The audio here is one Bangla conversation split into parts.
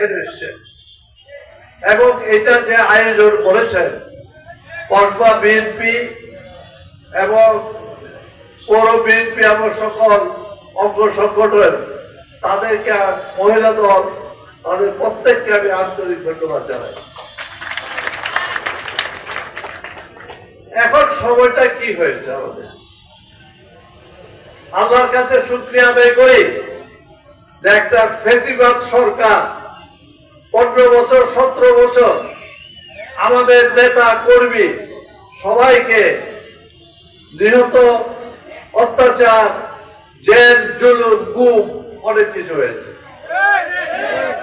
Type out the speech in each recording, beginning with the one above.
এখানে এসছেন এবং এটা যে আয়োজন করেছেন কসবা বিএনপি এবং পৌর বিএনপি এবং সকল অঙ্গ সংগঠন, তাদেরকে মহিলা দল, তাদের প্রত্যেককে আমি আন্তরিক ধন্যবাদ জানাই। এখন সময়টা কি হয়েছে আমাদের? আল্লাহর কাছে শুক্রিয়া আদায় করি একটা ফেসিবাদ সরকার পনেরো বছর, সতেরো বছর আমাদের নেতা কর্মী সবাইকে নিহত, অত্যাচার, জেল, জুলুম, গুম, অনেক কিছু হয়েছে।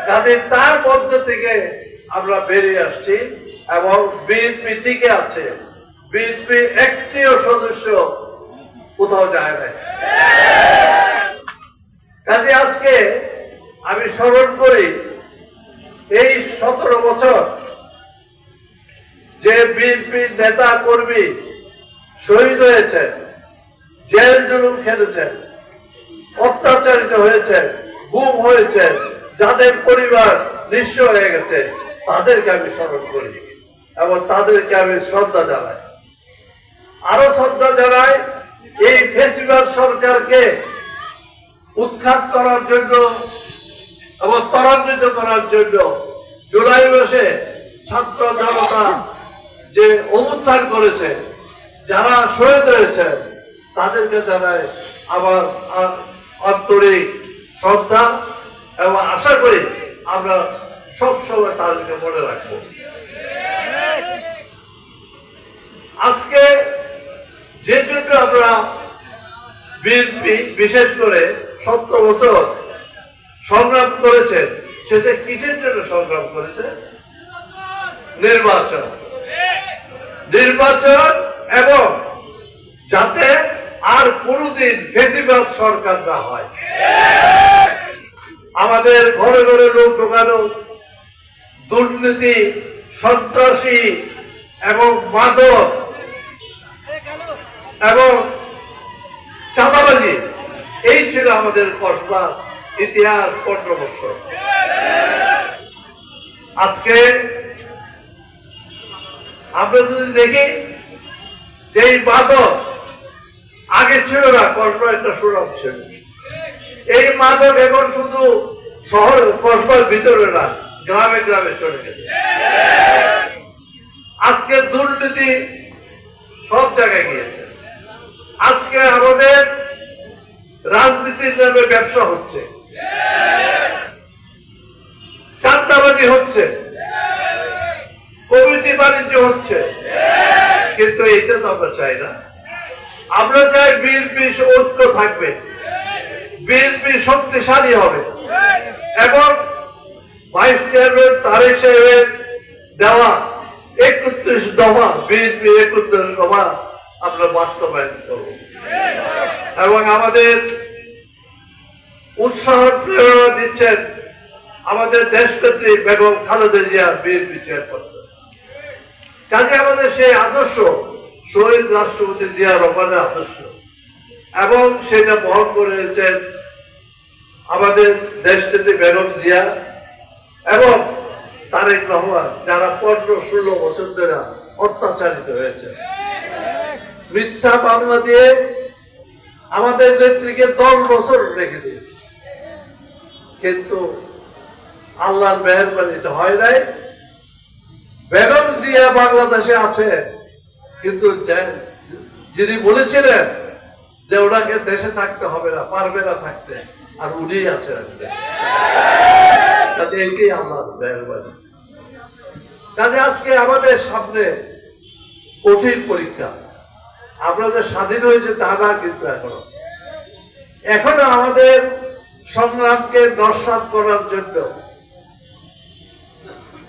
কাজে তার মধ্যে থেকে আমরা বেরিয়ে আসছি এবং বিএনপি টিকে আছে। বিএনপি একটিও সদস্য কোথাও যায় নাই। কাজে আজকে আমি স্মরণ করি এই সতেরো বছর যে বিএনপি নেতা কর্মী শহীদ হয়েছে জেল জুলুম খেলেছেন অত্যাচারিত হয়েছে গুম হয়েছে যাদের পরিবার নিঃস্ব হয়ে গেছে, তাদেরকে আমি স্মরণ করি এবং তাদেরকে আমি শ্রদ্ধা জানাই। আরও শ্রদ্ধা জানাই, এই ফেসিবাল সরকারকে উৎখাত করার জন্য এবং ত্বরান্বিত করার জন্য জুলাই মাসে ছাত্র জনতা যে অবস্থান করেছে, যারা শহীদ হয়েছে, তাদেরকে জানাই আমার আন্তরিক শ্রদ্ধা এবং আশা করি আমরা সবসময় তাদেরকে মনে রাখব। আজকে যে জন্য আমরা বিশেষ করে সত্তর বছর সংগ্রাম করেছে সেটা কিসের জন্য সংগ্রাম করেছে? নির্বাচন। নির্বাচন এবং যাতে আর কোনদিন ফেসিবাদ সরকার না হয়। আমাদের ঘরে ঘরে লোক ঢোকানো, দুর্নীতি, সন্ত্রাসী এবং মাদক এবং চাঁদাবাজি, এই ছিল আমাদের কসবা ইতিহাস পনেরো বছর। আজকে আমরা যদি দেখি যে মাদক আগে ছিল না কসবা একটা ছিল। এই মাদক এখন শুধু শহর কসবার ভিতরে না, গ্রামে গ্রামে চলে গেছে। আজকে দুর্নীতি সব জায়গায় গিয়েছে। আজকে আমাদের রাজনীতির নামে ব্যবসা হচ্ছে। চান্দাবাজি হচ্ছে। কমিটি বাণিজ্য হচ্ছে। কিন্তু এটা তো আমরা চাই না। আমরা চাই বিএনপি ঐক্য থাকবে। বিএনপি শক্তিশালী হবে। এবং ভাইস চেয়ারম্যান তারেক সাহেবের দেওয়া একত্রিশ দফা, বিএনপি একত্রিশ দফা আমরা বাস্তবায়ন করব। এবং আমাদের উৎসাহ প্রেরণা দিচ্ছেন আমাদের দেশনেত্রী বেগম খালেদা জিয়া বিএনপি চেয়ারপারসন। কাজে আমাদের সেই আদর্শ শহীদ রাষ্ট্রপতি জিয়া রহমানের আদর্শ এবং সেটা বহন করেছেন আমাদের দেশনেত্রী বেগম জিয়া এবং তারেক রহমান, যারা পনেরো ষোলো বছর ধরে অত্যাচারিত হয়েছে। মিথ্যা মামলা দিয়ে আমাদের নেত্রীকে দশ বছর রেখে দিয়েছে। কিন্তু আল্লাহর মেহরবানিতে হয় নাই। বেগম জিয়া বাংলাদেশে আছে, কিন্তু যিনি বলেছিলেন যে ওনাকে দেশে থাকতে হবে না, পারবে না থাকতে, আর উনি আছেন কাজে আল্লাহর মেহরবানি। কাজে আজকে আমাদের সামনে কঠিন পরীক্ষা। আমরা যে স্বাধীন হয়েছে তা না কিন্তু এখনও। এখনও আমাদের সংগ্রামকে নস্বাত করার জন্য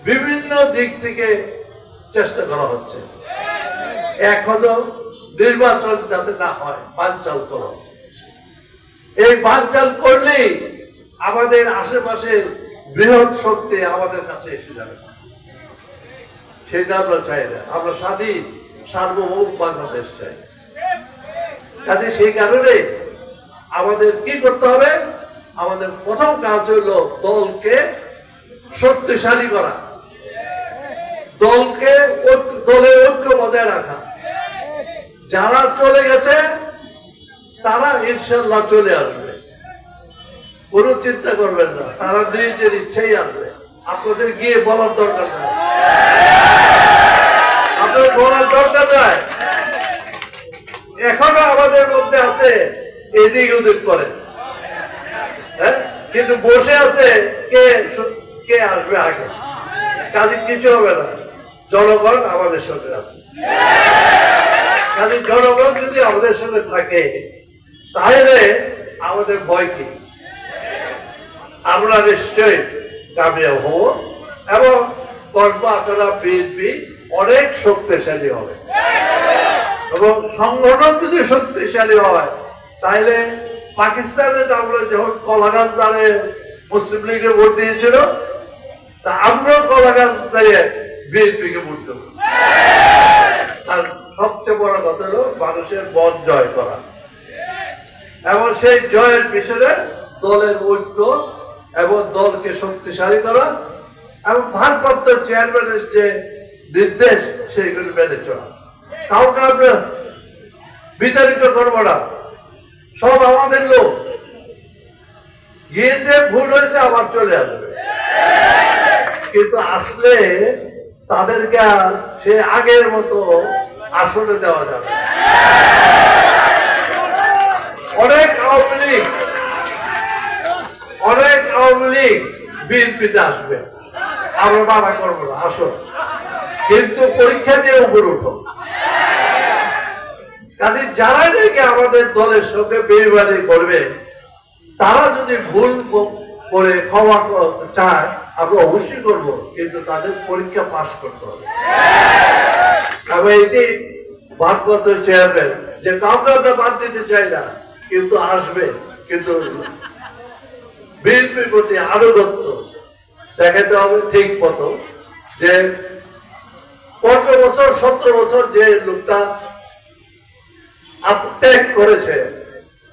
বিভিন্ন দিক থেকে চেষ্টা করা হচ্ছে। এখনও নির্বাচন যাতে না হয়, বানচাল করা। এই বানচাল করলেই আমাদের আশেপাশে বৃহৎ শক্তি আমাদের কাছে এসে যাবে। সেটা আমরা চাই না। আমরা স্বাধীন, সার্বভৌম বাংলাদেশ চাই। কাজে সেই কারণে আমাদের কি করতে হবে? আমাদের প্রথম কাজ হলো দলকে শক্তিশালী করা। দলকে দলের ঐক্য বজায় রাখা। যারা চলে গেছে, তারা ইনশাল্লাহ চলে আসবে। কোনো চিন্তা করবেন না, তারা নিজের ইচ্ছাই আসবে। আপনাদের গিয়ে বলার দরকার নাই। আপনাদের বলার দরকার নাই। এখনও আমাদের মধ্যে আছে, এদিক ওদিক করে হ্যাঁ? কিন্তু বসে আছে কে কে আসবে আগে? কাজে কিছু হবে না। জনগণ আমাদের সঙ্গে আছে। কাজে জনগণ যদি আমাদের সঙ্গে থাকে, তাহলে আমাদের ভয় কি? আমরা নিশ্চয়ই কামিয়াব হব এবং কসবা আকারা বিএনপি অনেক শক্তিশালী হবে। এবং সংগঠন যদি শক্তিশালী হয়, তাহলে পাকিস্তানের আমরা যখন কলা গাছ দাঁড়ে মুসলিম লীগের ভোট দিয়েছিল, তা আমরাও কলা গাছ দাঁড়িয়ে বিএনপি কে আর সবচেয়ে বড় কথা হলো মানুষের মন জয় করা। এবং সেই জয়ের পিছনে দলের ঐক্য এবং দলকে শক্তিশালী করা এবং ভারপ্রাপ্ত চেয়ারম্যানের যে নির্দেশ, সেইগুলি মেনে চলা। কাউকে আমরা বিতাড়িত করব না। সব আমাদের লোক। গিয়ে যে ভুল হয়েছে আবার চলে আসবে। কিন্তু আসলে তাদেরকে আর সে আগের মতো আসলে দেওয়া যাবে অনেক আওয়ামী লীগ, অনেক আওয়ামী লীগ বিএনপিতে আসবে। আমরা মানা করব না আসো কিন্তু পরীক্ষা দিয়ে উপরে উঠো। কাজে যারা নাকি আমাদের দলের সঙ্গে বেইমানি করবে, তারা যদি ভুল করে ক্ষমা চায় আমরা অবশ্যই করব, কিন্তু তাদের পরীক্ষা পাশ করতে হবে। এটি ভারপ্রাপ্ত চেয়ারম্যান যে কাউকে আমরা বাদ দিতে চাই না, কিন্তু আসবে, কিন্তু বিএনপির প্রতি আনুগত্য দেখাতে হবে ঠিক মতো যে পনেরো বছর, সতেরো বছর যে লোকটা ত্যাগ করেছে,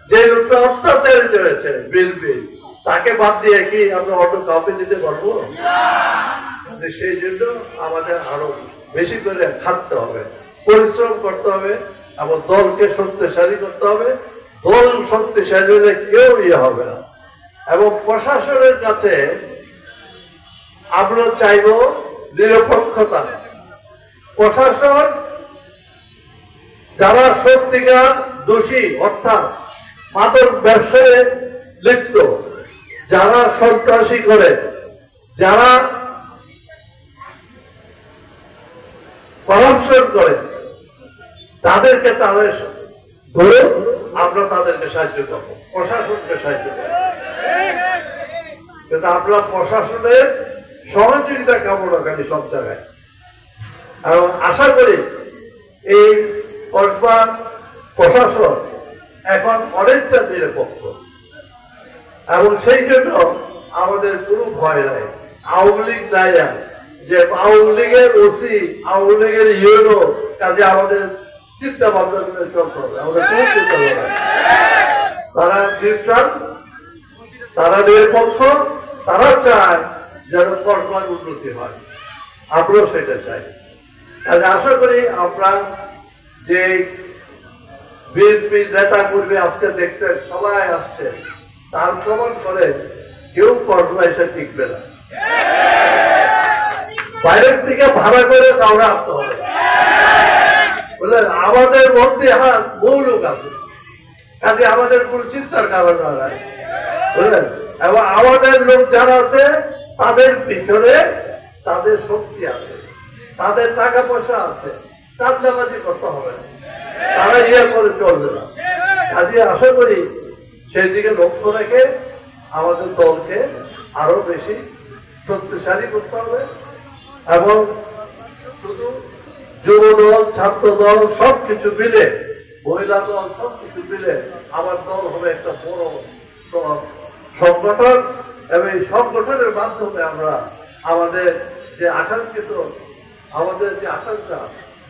যে লোকটা অত্যাচারিত হয়েছে বিএনপি তাকে বাদ দিয়ে কি আমরা অটো কাউকে দিতে পারব? সেই জন্য আমাদের আরও বেশি করে খাটতে হবে, পরিশ্রম করতে হবে এবং দলকে শক্তিশালী করতে হবে। দল শক্তিশালী হলে কেউ ইয়ে হবে না। এবং প্রশাসনের কাছে আমরা চাইব নিরপেক্ষতা। প্রশাসন যারা সত্যিকার দোষী, অর্থাৎ মাদক ব্যবসায় লিপ্ত যারা সন্ত্রাসী করে, যারা করাপশন করে, তাদেরকে তাদের ধরে আমরা তাদেরকে সাহায্য করব। প্রশাসনকে সাহায্য করব। কিন্তু আমরা প্রশাসনের সহযোগিতা কামনা করি সব জায়গায়। এবং আশা করি এই কসবা প্রশাসন এখন অনেকটা নিরপেক্ষ। এবং সেই জন্য আমাদের কোনো ভয় নাই। আওয়ামী লীগ নাই যে আওয়ামী লীগের ওসি, আওয়ামী লীগের ইউনো কাজে আমাদের চিন্তা ভাবনা করে চলতে হবে। আমাদের কোনো চিন্তা ভাবনা তারা নিউট্রাল তারা নিরপেক্ষ, তারা চায় যেন কসবার উন্নতি হয়। আমরাও সেটা চাই। কাজে আশা করি আমরা যে বিএনপি নেতা কর্মী আজকে দেখছেন, সবাই আসছে। তার প্রমাণ করে কেউ কর্ম এসে টিকবে না। বাইরের থেকে ভাড়া করে কাউরে আসতে হবে। বুঝলেন আমাদের মধ্যে হ্যাঁ বহু লোক আছে। কাজে আমাদের কোন চিন্তার কারণ নাই বুঝলেন এবং আমাদের লোক যারা আছে, তাদের পিছনে তাদের শক্তি আছে। তাদের টাকা পয়সা আছে। চাঁদাবাজি করতে হবে তারা ইয়ে করে চলবে না। কাজে আশা করি সেই দিকে লক্ষ্য রেখে আমাদের দলকে আরও বেশি শক্তিশালী করতে হবে এবং শুধু যুব দল ছাত্র দল সবকিছু মিলে, মহিলা দল সবকিছু মিলে আমার দল হবে একটা বড় সংগঠন। এবং এই সংগঠনের মাধ্যমে আমরা আমাদের যে আকাঙ্ক্ষিত, আমাদের যে আকাঙ্ক্ষা,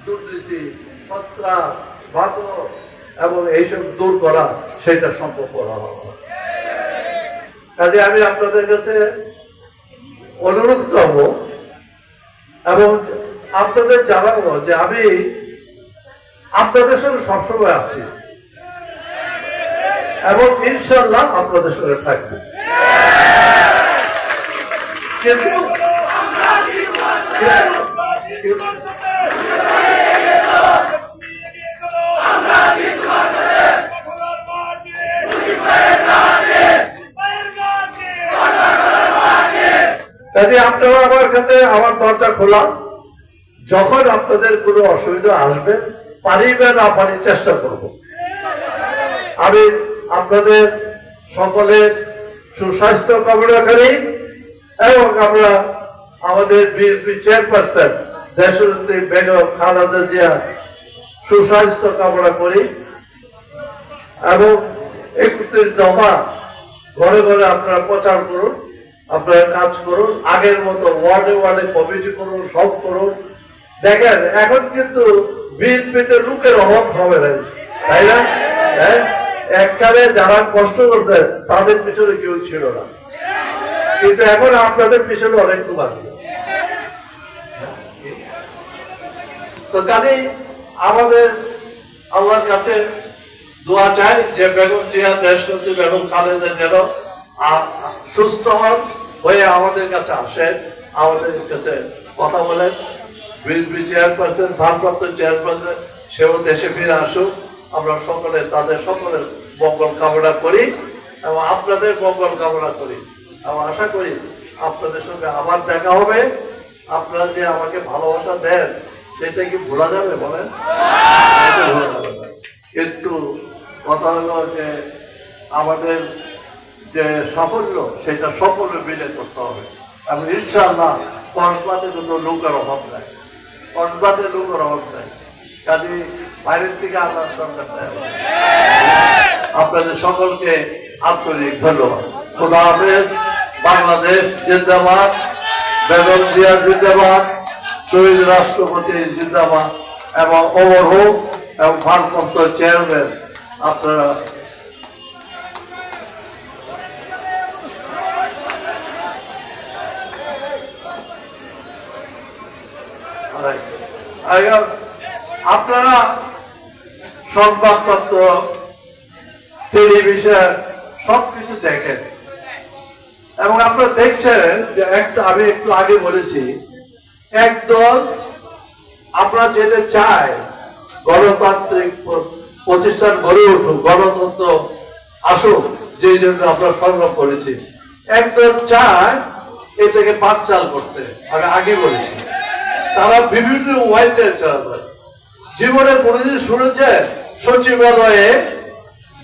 দুর্নীতি, সন্ত্রাস মাদক এবং এইসব দূর করা সেটা সম্ভব করা হবে। কাজে আমি আপনাদের কাছে অনুরোধ করব এবং আপনাদের জানাব যে আমি আপনাদের সঙ্গে সবসময় আছি এবং ইনশাল্লাহ আপনাদের সঙ্গে থাকব। কিন্তু কাজে আপনারা আমার কাছে, আমার দরজা খোলা। যখন আপনাদের কোনো অসুবিধা আসবে, পারি বা না পারি চেষ্টা করব। আমি আপনাদের সকলের সুস্বাস্থ্য কামনা করি এবং আমরা আমাদের বিএনপি চেয়ারপারসন দেশনেত্রী বেগম খালেদা জিয়া সুস্বাস্থ্য কামনা করি এবং একত্রিশ দফা ঘরে ঘরে আপনারা প্রচার করুন। আপনারা কাজ করুন, আগের মতো ওয়ার্ডে ওয়ার্ডে কমিটি করুন, সব করুন। দেখেন, এখন কিন্তু বিএনপিতে লোকের অভাব হবে না, তাই না? হ্যাঁ? এককালে যারা কষ্ট করছে, তাদের পিছনে কেউ ছিল না। কিন্তু এখন আপনাদের পিছনে অনেক লোক তো কাজেই আমাদের আল্লাহর কাছে দোয়া চাই যে বেগম জিয়া দেশনেত্রী বেগম খালেদা যেন সুস্থ হন, হয়ে আমাদের কাছে আসেন, আমাদের কাছে কথা বলেন। বিএনপি চেয়ারপারসন, ভারপ্রাপ্ত চেয়ারপারসন, সেও দেশে ফিরে আসুক। আমরা সকলে তাদের সকলের মঙ্গল কামনা করি এবং আপনাদের মঙ্গল কামনা করি। এবং আশা করি আপনাদের সঙ্গে আবার দেখা হবে। আপনারা যে আমাকে ভালোবাসা দেন, সেটা কি ভোলা যাবে বলেন। কিন্তু কথা হলো যে আমাদের যে সাফল্য, সেটা সকলে মিলে করতে হবে। এবং ইনশাআল্লাহ কসবাতে কোনো লোকের অভাব নাই। কসবাতে লোকের অভাব নাই। কাজে বাইরের থেকে আল্লাহ দরকার আপনাদের সকলকে আন্তরিক ধন্যবাদ। খোদা হাফেজ। বাংলাদেশ জিন্দাবাদ। বেগম জিয়া জিন্দাবাদ। শহীদ রাষ্ট্রপতি জিন্দাবাদ। এবং অমর হোক এবং ভারপ্রাপ্ত চেয়ারম্যান, আপনারা আপনারা সংবাদপত্র, টেলিভিশন সবকিছু দেখেন। এবং আপনারা দেখছেন যে একটা আমি একটু আগে বলেছি, একদল আমরা যেটা চাই গণতান্ত্রিক প্রতিষ্ঠান গড়ে উঠুক, গণতন্ত্র আসুক যে জন্য আমরা সংগ্রাম করেছি। একদল চায় এটাকে বাকচাল করতে, আমি আগে বলেছি। তারা বিভিন্ন চালাবে জীবনে কোনোদিন শুনেছে, সচিবালয়ে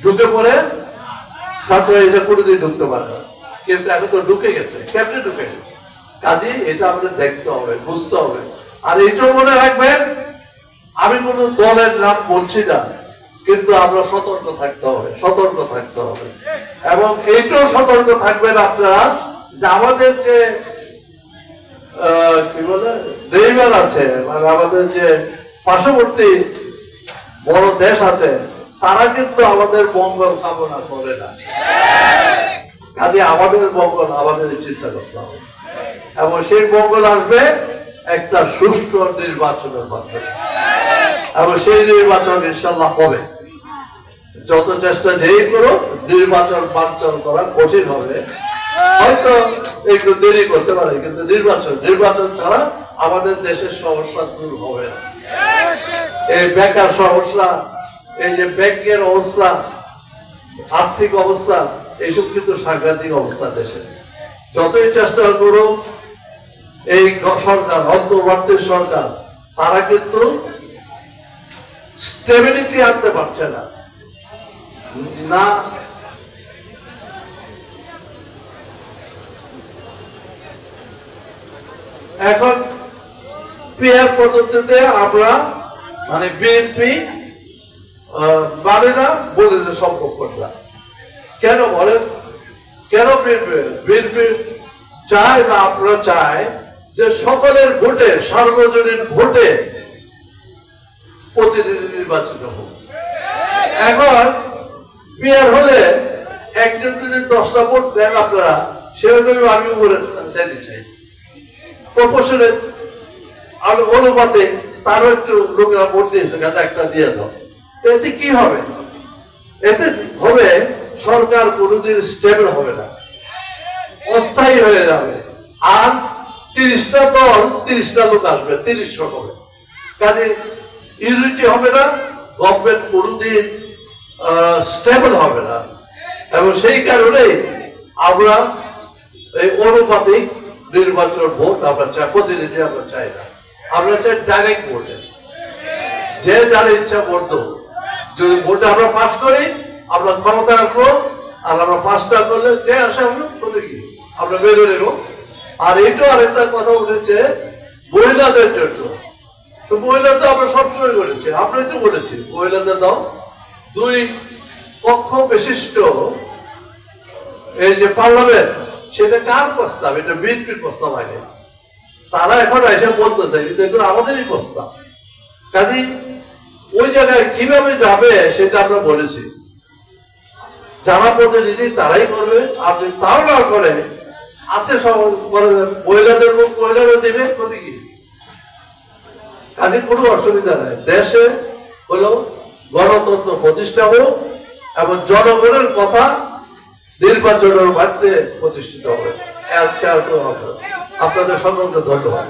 ঢুকে পড়ে ছাত্র এটা কোনোদিন ঢুকতে পারে না। কিন্তু এখন তো ঢুকে গেছে। কেমনে ঢুকে গেছে? কাজে এটা আমাদের দেখতে হবে, বুঝতে হবে। আর এটাও মনে রাখবেন, আমি কোনো দলের নাম বলছি না, কিন্তু আমরা সতর্ক থাকতে হবে, সতর্ক থাকতে হবে। এবং এইটাও সতর্ক থাকবেন আপনারা যে আমাদের যে কি বলে? নেইবার আছে মানে আমাদের যে পার্শ্ববর্তী বড় দেশ আছে, তারা কিন্তু আমাদের মঙ্গল কামনা করে না। কাজে আমাদের মঙ্গল আমাদের চিন্তা করতে হবে এবং সেই মঙ্গল আসবে একটা সুষ্ঠু নির্বাচনের মাধ্যমে। এবং সেই নির্বাচন ইনশাল্লাহ হবে। যত চেষ্টা যেই করো নির্বাচন বাঞ্চন করা কঠিন হবে। হয়তো একটু দেরি করতে পারে, কিন্তু নির্বাচন নির্বাচন ছাড়া আমাদের দেশের সমস্যা দূর হবে না। এই বেকার সমস্যা, এই যে ব্যাংকের অবস্থা, আর্থিক অবস্থা, এইসব কিন্তু সাংঘাতিক অবস্থা দেশে। যতই চেষ্টা করুক, এই সরকার, অন্তর্বর্তী সরকার, তারা কিন্তু স্টেবিলিটি আনতে পারছে না। না এখন পিয়ার পদ্ধতিতে আমরা মানে বিএনপি মানে না বলে যে সম্পর্কটা কেন বলেন? কেন বিএনপি বিএনপি চায় বা আমরা চাই যে সকলের ভোটে, সার্বজনীন ভোটে প্রতিনিধি নির্বাচিত হোক। এখন বিয়ার হলে একজন যদি দশটা ভোট দেন আপনারা সেরকম আমি উপরে যেতে চাই আর অনুপাতে তারও একটু লোকেরা ভোট দিয়েছে কাজে একটা দিয়ে দাও। এতে কি হবে? এতে হবে সরকার কোনোদিন স্টেবল হবে না। অস্থায়ী হয়ে যাবে। আর তিরিশটা দল, তিরিশটা লোক আসবে, তিরিশ রকমের। কাজে ইউনিটি হবে না গভর্নমেন্ট কোনোদিন স্টেবল হবে না। এবং সেই কারণে আমরা এই অনুপাতিক নির্বাচন ভোট আমরা চাই, প্রতিনিধি আমরা চাই না। আমরা চাই ডাইরেক্ট ভোটে। যে যার ইচ্ছা দেবো যদি ভোটে আমরা পাস করি, আমরা ক্ষমতা আসব আর আমরা না করলে যে আসে আমরা প্রতীকী আমরা বেরো নেব আর এইটাও আরেকটা কথা উঠেছে, মহিলাদের জন্য। তো মহিলা তো আমরা সবসময় বলেছি আপনি তো বলেছি, মহিলাদের দাও। দুই কক্ষ বিশিষ্ট এই যে পার্লামেন্ট সেটা কার প্রস্তাব? এটা বিএনপির প্রস্তাব আগে। তারা এখন এসে বলতেছে কিন্তু এগুলো আমাদেরই প্রস্তাব। কাজে ওই জায়গায় কীভাবে যাবে সেটা আমরা বলেছি। যারা প্রতিনিধি তারাই করবে, আর যদি তাও না করে, আছে সব। মহিলাদের মুখ মহিলারা দেবে প্রতীকী কাজে কোনো অসুবিধা নাই। দেশে হলো গণতন্ত্র প্রতিষ্ঠা হোক, এবং জনগণের কথা নির্বাচনের মাধ্যমে প্রতিষ্ঠিত হবে। আপনাদের সকলকে ধন্যবাদ